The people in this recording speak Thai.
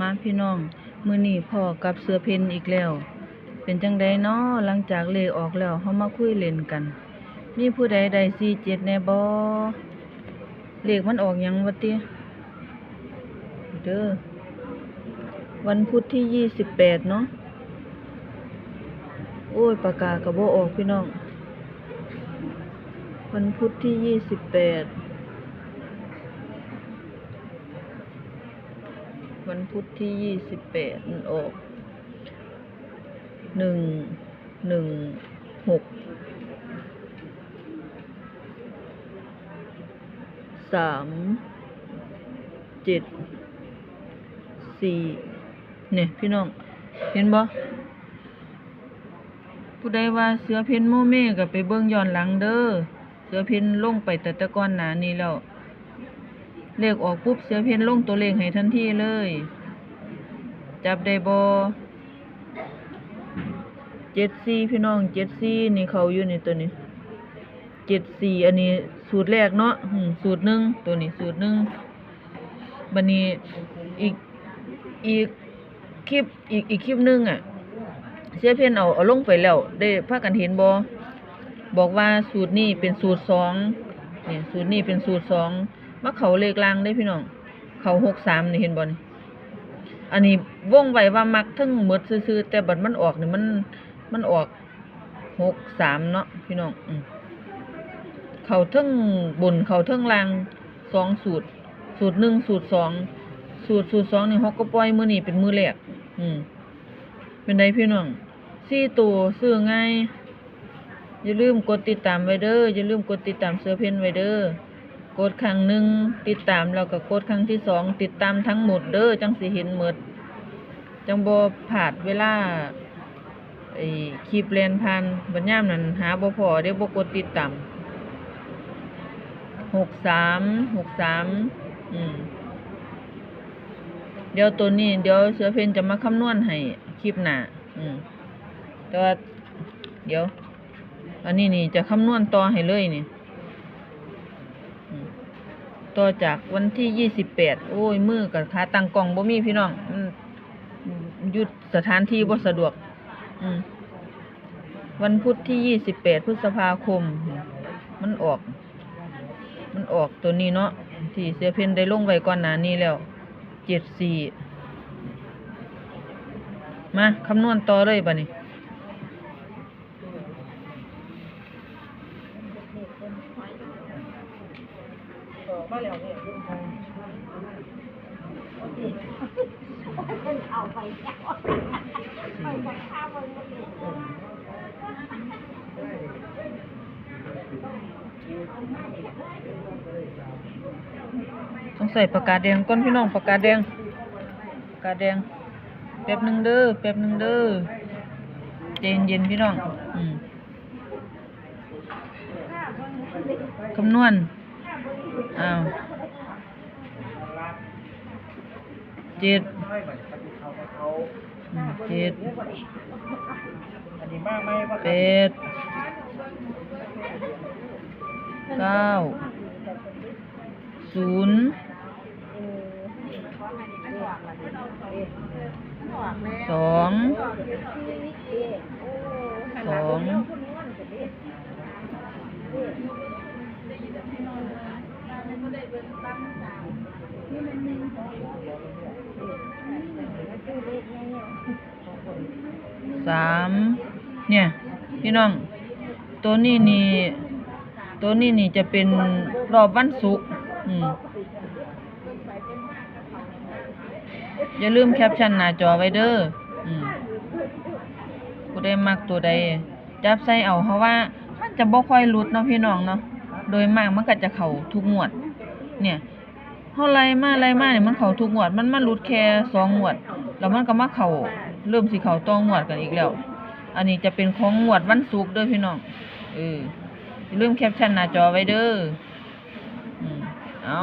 มาพี่น้อง มือนี้พ่อกับเสือเพ็ญอีกแล้ว เป็นจังไดเน้อหลังจากเลออกแล้วเฮามาคุยเล่นกัน มีผู้ใดได้47แน่บ่เลขมันออกหยังวะติเด้อวันพุธที่28เนาะโอ้ยปากกาก็บ่ออกพี่น้อง วันพุธที่28 วันพุธที่ยี่สิบแปดมันออกหนึ่งหนึ่งหกสามเจ็ดสี่เนี่ยพี่น้อง เห็นบ่ผู้ใดว่าเสือเพ่นโมเม่ก็ไปเบิ่งย้อนหลังเด้อเสือเพ่นลงไปแต่ตะก้อนหนานี้แล้ว เลขออกปุ๊บเสือเพ่นลงตัวเลขให้ทันทีเลย จับได้บ่เจ็ดสี่พี่น้องเจ็ดสี่นี่เขาอยู่นี่ตัวนี้เจ็ดสี่อันนี้สูตรแรกเนาะสูตรหนึ่งตัวนี้สูตรหนึ่งบันนี้อีกอีกคลิปอีกอีกคลิปหนึงอะ เสียเพ่นเอาเอาลงไปแล้ว ได้พากันเห็นบ่บอกว่าสูตรนี้เป็นสูตรสองเนี่ยสูตรนี้เป็นสูตรสอง มาเขาเลขลางได้พี่น้อง เขาหกสามนี่เห็นบ่นอันนี้ว่องไวว่ามักทั้งหมดซื่อๆแต่บัดมันออกเนี่ยมันมันออกหกสามเนาะพี่น้องอเขาทั้งบนเขาทั้งล่างสองสูตร สูตรหนึ่งสูตรสองสูตรสูตรสองนี่ฮอกก็ปล่อยมือนี่เป็นมือแรกอืมเป็นไดพี่น้องสี่ตัวซื้อง่ายอย่าลืมกดติดตามไว้เด้ออย่าลืมกดติดตามเสื้อเพนไว้เด้อ กดครั้งหนึ่งติดตามแล้วก็กดครั้งที่สองติดตามทั้งหมดเด้อจังสิเห็นหมดจังบ่ผาดเวลาไอ้คลิปแลนผ่านบัดยามนั้นหาบ่พอเดี๋ยวบ่กดติดตามหกสามหกสามอืมเดี๋ยวตัวนี้เดี๋ยวเสือเพนจะมาคำนวณให้คลิปหน้าอืมแต่ว่าเดี๋ยว อันนี้นี่จะคำนวณต่อให้เลยนี่ ต่อจากวันที่ยี่สิบแปดโอ้ยมือกับขาตั้งกล่องบ่มีพี่น้องหยุดสถานที่บ่สะดวก อืมวันพุธที่ยี่สิบแปดพฤษภาคม มันออก มันออกตัวนี้เนาะที่เสียเพนได้ลงไว้ก่อนหน้านี้แล้วเจ็ดสี่มาคำนวณต่อเลยบั ดนี้ต้องใส่ปากกาแดงก้นพี่น้องปากกาแดงปากกาแดงแป๊บหนึ่งเด้อแป๊บหนึ่งเด้อใจเย็นพี่น้องอืมคำนวณ อ้าวเจ็ดเจ็ดแปดเก้าศูนย์สองสอง สามเนี่ย พี่น้อง ตัวนี้นี่ตัวนี้นี่จะเป็นรอบวันศุกร์อืมอย่าลืมแคปชั่นหน้าจอไว้เด้ออืมผู้ใดมักตัวใด จับใส่เอาเพราะว่า มันจะบ่ค่อยหลุดเนาะพี่น้องเนาะ โดยมากมันก็จะเข้าทุกงวด เนี่ย เฮาไล่มาไล่มาเนี่ยมันเข้าทุกงวด มันมาหลุดแค่สองงวด แล้วมันก็มาเข้าเริ่มสิเข้าต่องวดกันอีกแล้ว อันนี้จะเป็นของงวดวันศุกร์เด้อพี่น้องเอออย่าลืมแคปชั่นหน้าจอไว้เด้ออืมเอา